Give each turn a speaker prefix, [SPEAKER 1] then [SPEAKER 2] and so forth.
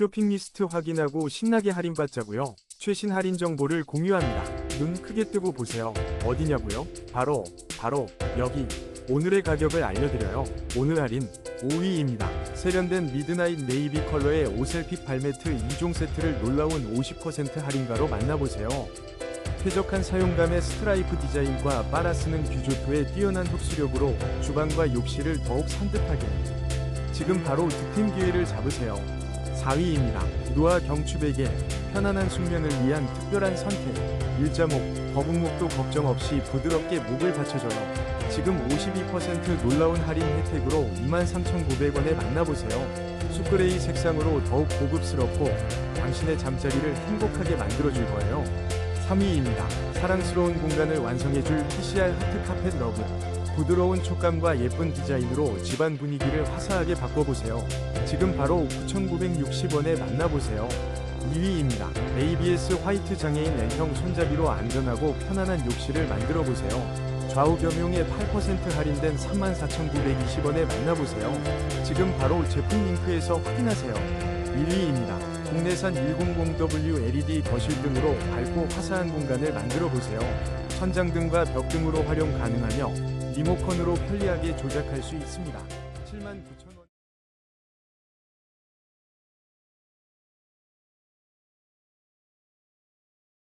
[SPEAKER 1] 쇼핑 리스트 확인하고 신나게 할인받자고요. 최신 할인 정보를 공유합니다. 눈 크게 뜨고 보세요. 어디냐고요? 바로 바로 여기. 오늘의 가격을 알려드려요. 오늘 할인 5위입니다. 세련된 미드나잇 네이비 컬러의 오셀픽 발매트 2종 세트를 놀라운 50% 할인가로 만나보세요. 쾌적한 사용감의 스트라이프 디자인과 빨아쓰는 규조토의 뛰어난 흡수력으로 주방과 욕실을 더욱 산뜻하게 지금 바로 득템 기회를 잡으세요 4위입니다. 노아 경추베개 편안한 숙면을 위한 특별한 선택. 일자목, 거북목도 걱정 없이 부드럽게 목을 받쳐줘요. 지금 52% 놀라운 할인 혜택으로 23,900원에 만나보세요. 수그레이 색상으로 더욱 고급스럽고 당신의 잠자리를 행복하게 만들어줄 거예요. 3위입니다. 사랑스러운 공간을 완성해줄 PCR 하트 카펫 러브. 부드러운 촉감과 예쁜 디자인으로 집안 분위기를 화사하게 바꿔보세요. 지금 바로 9,960원에 만나보세요. 2위입니다. ABS 화이트 장애인 L형 손잡이로 안전하고 편안한 욕실을 만들어 보세요. 좌우 겸용에 8% 할인된 34,920원에 만나보세요. 지금 바로 제품 링크에서 확인하세요. 1위입니다. 국내산 100W LED 거실 등으로 밝고 화사한 공간을 만들어 보세요. 천장 등과 벽 등으로 활용 가능하며 리모컨으로 편리하게 조작할 수 있습니다. 79,000원